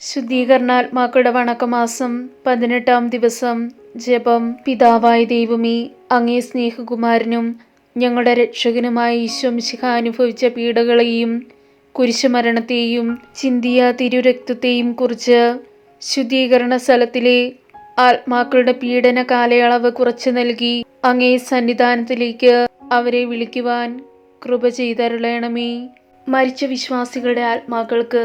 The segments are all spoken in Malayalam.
ശുദ്ധീകരണാത്മാക്കളുടെ വണക്കമാസം പതിനെട്ടാം ദിവസം ജപം പിതാവായ ദൈവമേ അങ്ങേ സ്നേഹകുമാരനും ഞങ്ങളുടെ രക്ഷകനുമായ ഈശ്വംശിഖ അനുഭവിച്ച പീഡകളെയും കുരിശുമരണത്തെയും ചിന്തിയ തിരുരക്തത്തെയും കുറിച്ച് ശുദ്ധീകരണ സ്ഥലത്തിലെ ആത്മാക്കളുടെ പീഡന കാലയളവ് കുറച്ചു നൽകി അങ്ങേ സന്നിധാനത്തിലേക്ക് അവരെ വിളിക്കുവാൻ കൃപ ചെയ്തരുളയണമേ മരിച്ച വിശ്വാസികളുടെ ആത്മാക്കൾക്ക്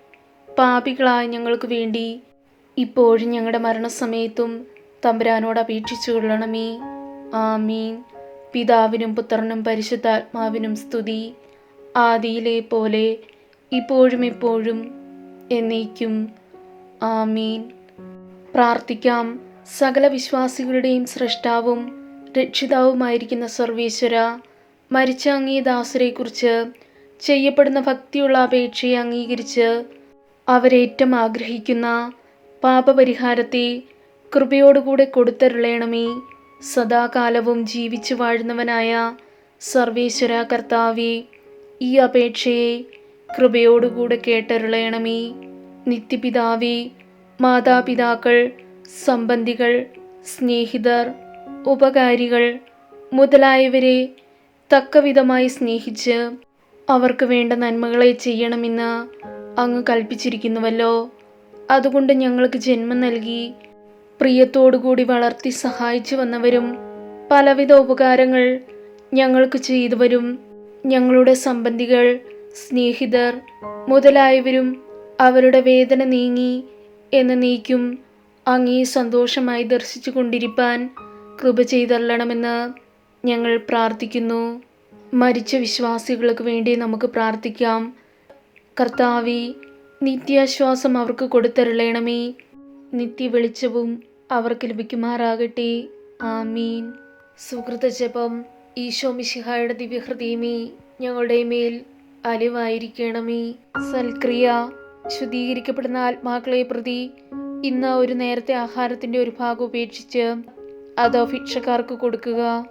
പാപികളായ ഞങ്ങൾക്ക് വേണ്ടി ഇപ്പോഴും ഞങ്ങളുടെ മരണസമയത്തും തമ്പുരാനോട് അപേക്ഷിച്ചു കൊള്ളണമേ. ആമീൻ. പിതാവിനും പുത്രനും പരിശുദ്ധാത്മാവിനും സ്തുതി. ആദിയിലെ പോലെ ഇപ്പോഴും എപ്പോഴും എന്നേക്കും. ആമീൻ. പ്രാർത്ഥിക്കാം. സകല വിശ്വാസികളുടെയും സൃഷ്ടാവും രക്ഷിതാവുമായിരിക്കുന്ന സർവേശ്വര മരിച്ച അങ്ങേ ദാസരെക്കുറിച്ച് ചെയ്യപ്പെടുന്ന ഭക്തിയുള്ള അപേക്ഷയെ അംഗീകരിച്ച് അവരേറ്റം ആഗ്രഹിക്കുന്ന പാപപരിഹാരത്തെ കൃപയോടുകൂടെ കൊടുത്തരുളയണമേ സദാകാലവും ജീവിച്ചു വാഴുന്നവനായ സർവേശ്വര കർത്താവെ ഈ അപേക്ഷയെ കൃപയോടുകൂടെ കേട്ടരുളയണമേ നിത്യപിതാവേ മാതാപിതാക്കൾ സംബന്ധികൾ സ്നേഹിതർ ഉപകാരികൾ മുതലായവരെ തക്കവിധമായി സ്നേഹിച്ച് അവർക്ക് വേണ്ട നന്മകളെ ചെയ്യണമെന്ന് അങ്ങ് കൽപ്പിച്ചിരിക്കുന്നുവല്ലോ. അതുകൊണ്ട് ഞങ്ങൾക്ക് ജന്മം നൽകി പ്രിയത്തോടുകൂടി വളർത്തി സഹായിച്ചു വന്നവരും പലവിധ ഉപകാരങ്ങൾ ഞങ്ങൾക്ക് ചെയ്തുവരും. ഞങ്ങളുടെ സംബന്ധികൾ സ്നേഹിതർ മുതലായവരും അവരുടെ വേദന നീങ്ങി എന്ന് നീക്കും. അങ്ങേ സന്തോഷമായി ദർശിച്ചു കൊണ്ടിരിപ്പാൻ കൃപ ചെയ്തള്ളണമെന്ന് ഞങ്ങൾ പ്രാർത്ഥിക്കുന്നു. മരിച്ച വിശ്വാസികൾക്ക് വേണ്ടി നമുക്ക് പ്രാർത്ഥിക്കാം. കർത്താവി നിത്യാശ്വാസം അവർക്ക് കൊടുത്തരുളയണമേ നിത്യ വെളിച്ചവും അവർക്ക് ലഭിക്കുമാറാകട്ടെ. ആമീൻ. സുഹൃത ജപം ഈശോ മിശിഹായുടെ ദിവ്യഹൃദയമേ ഞങ്ങളുടെ മേൽ അലിവായിരിക്കണമേ. സൽക്രിയ ശുദ്ധീകരിക്കപ്പെടുന്ന ആത്മാക്കളെ പ്രതി ഇന്ന് ഒരു നേരത്തെ ആഹാരത്തിന്റെ ഒരു ഭാഗം ഉപേക്ഷിച്ച് അത് ഭിക്ഷക്കാർക്ക് കൊടുക്കുക.